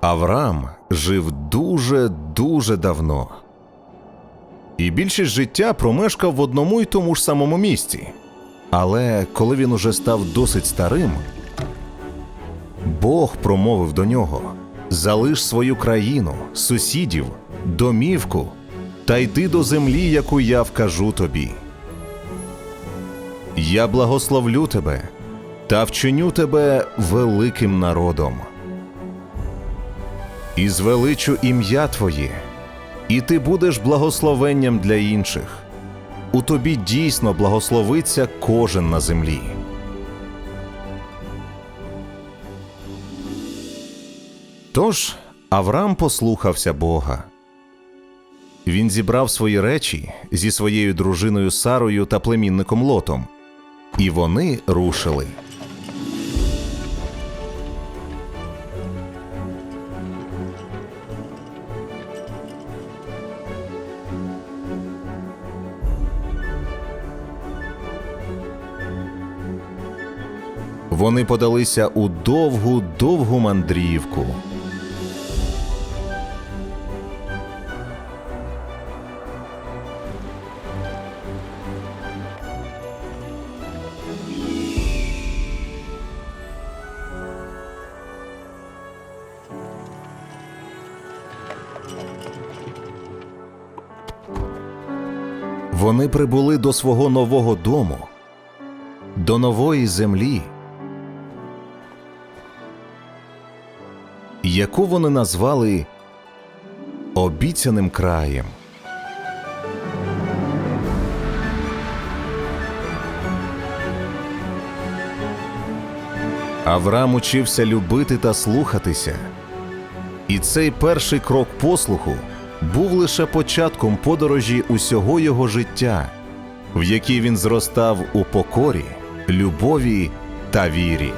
Авраам жив дуже дуже давно. І більшість життя промешкав в одному й тому ж самому місці. Але коли він уже став досить старим, Бог промовив до нього: Залиш свою країну, сусідів, домівку та йди до землі, яку я вкажу тобі. Я благословлю тебе та вчиню тебе великим народом. І звеличу ім'я Твоє, і ти будеш благословенням для інших. У тобі дійсно благословиться кожен на землі. Тож Авраам послухався Бога. Він зібрав свої речі зі своєю дружиною Сарою та племінником Лотом, і вони рушили. Вони подалися у довгу довгу мандрівку. Вони прибули до свого нового дому, до нової землі, яку вони назвали обіцяним краєм. Авраам учився любити та слухатися. І цей перший крок послуху був лише початком подорожі усього його життя, в якій він зростав у покорі, любові та вірі.